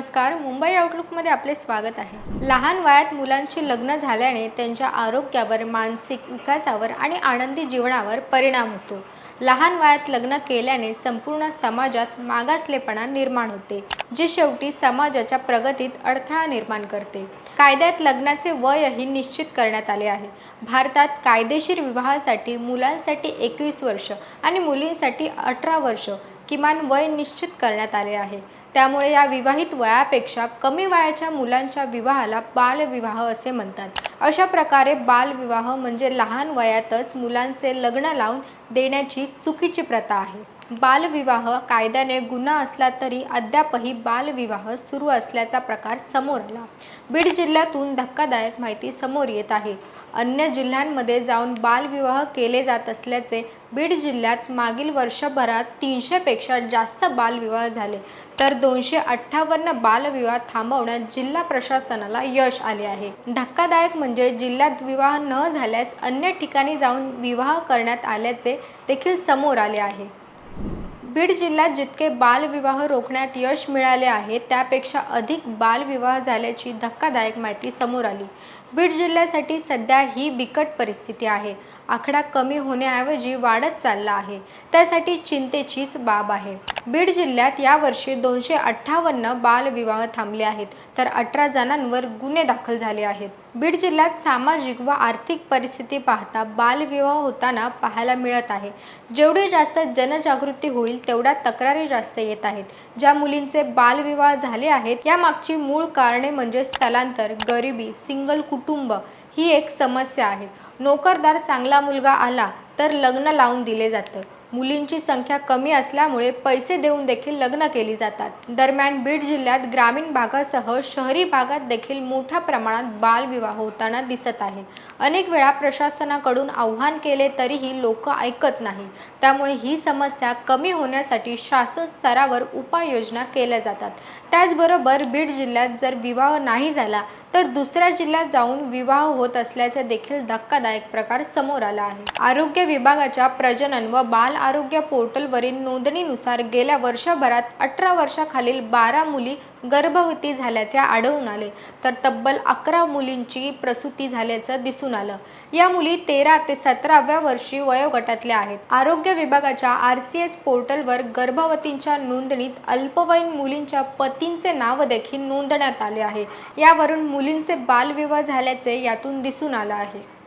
नमस्कार मुंबई आउटलुकमध्ये आपले स्वागत आहे. लहान वयात मुलांची लग्न झाल्याने त्यांच्या आरोग्यावर मानसिक विकासावर आणि आनंदी जीवनावर परिणाम होतो. लहान वयात लग्न केल्याने संपूर्ण समाजात मागासलेपणा निर्माण होते जे शेवटी समाजाच्या प्रगतीत अडथळा निर्माण करते. कायद्यात लग्नाचे वयही निश्चित करण्यात आले आहे. भारतात कायदेशीर विवाहासाठी मुलांसाठी एकवीस वर्ष आणि मुलींसाठी अठरा वर्ष किमान वय निश्चित करण्यात आले आहे. त्यामुळे या विवाहित वयापेक्षा कमी वयाच्या मुलांच्या विवाहाला बालविवाह असे म्हणतात. अशा प्रकारे बालविवाह म्हणजे लहान वयातच मुलांचे लग्न लावून देण्याची चुकीची प्रथा आहे. बालविवाह कायद्याने गुन्हा असला तरी अद्यापही बालविवाह सुरू असल्याचा प्रकार समोर आला. बीड जिल्ह्यातून धक्कादायक माहिती समोर येत आहे. अन्य जिल्ह्यांमध्ये जाऊन बालविवाह केले जात असल्याचे बीड जिल्ह्यात मागील वर्षभरात तीनशेपेक्षा जास्त बालविवाह झाले. तर दोनशे अठ्ठावन्न बालविवाह थांबवण्यात जिल्हा प्रशासनाला यश आले आहे. धक्कादायक म्हणजे जिल्ह्यात विवाह न झाल्यास अन्य ठिकाणी जाऊन विवाह करण्यात आल्याचे देखील समोर आले आहे. बीड जिल्ह्यात जितके बालविवाह रोखण्यात यश मिळाले आहे त्यापेक्षा अधिक बालविवाह झाल्याची धक्कादायक माहिती समोर आली. बीड जिल्ह्यासाठी सध्या ही बिकट परिस्थिती आहे. आकडा कमी होण्याऐवजी वाढत चालला आहे. त्यासाठी चिंतेचीच बाब आहे. बीड जिल्ह्यात यावर्षी दोनशे अठ्ठावन्न बालविवाह थांबले आहेत तर अठरा जणांवर गुन्हे दाखल झाले आहेत. बीड जिल्ह्यात सामाजिक व आर्थिक परिस्थिती पाहता बालविवाह होताना पाहायला मिळत आहे. जेवढी जास्त जनजागृती होईल तेवढ्या तक्रारी जास्त येत आहेत. ज्या मुलींचे बालविवाह झाले आहेत यामागची मूळ कारणे म्हणजे स्थलांतर गरिबी सिंगल कुटुंब ही एक समस्या आहे. नोकरदार चांगला मुलगा आला तर लग्न लावून दिले जातं. मुलींची संख्या कमी असल्यामुळे पैसे देऊन देखील लग्न केली जातात. दरम्यान बीड जिल्ह्यात ग्रामीण भागासह शहरी भागात देखील मोठ्या प्रमाणात बालविवाह होताना दिसत आहे. अनेक वेळा प्रशासनाकडून आव्हान केले तरीही लोक ऐकत नाही. त्यामुळे ही समस्या कमी होण्यासाठी शासन स्तरावर उपाययोजना केल्या जातात. त्याचबरोबर बीड जिल्ह्यात जर विवाह नाही झाला तर दुसऱ्या जिल्ह्यात जाऊन विवाह होत असल्याचे देखील धक्कादायक प्रकार समोर आला आहे. आरोग्य विभागाच्या प्रजनन व बाल आरोग्य पोर्टलवरील नोंदणीनुसार गेल्या वर्षभरात अठरा वर्षाखालील बारा मुली गर्भवती झाल्याचे आढळून आले. तर तब्बल अकरा मुलींची प्रसूती झाल्याचं दिसून आलं. या मुली तेरा ते सतराव्या वर्षी वयोगटातल्या आहेत. आरोग्य विभागाच्या आर सी एस पोर्टलवर गर्भवतींच्या नोंदणीत अल्पवयीन मुलींच्या पतींचे नाव देखील नोंदण्यात आले आहे. यावरून मुलींचे बालविवाह झाल्याचे यातून दिसून आलं आहे.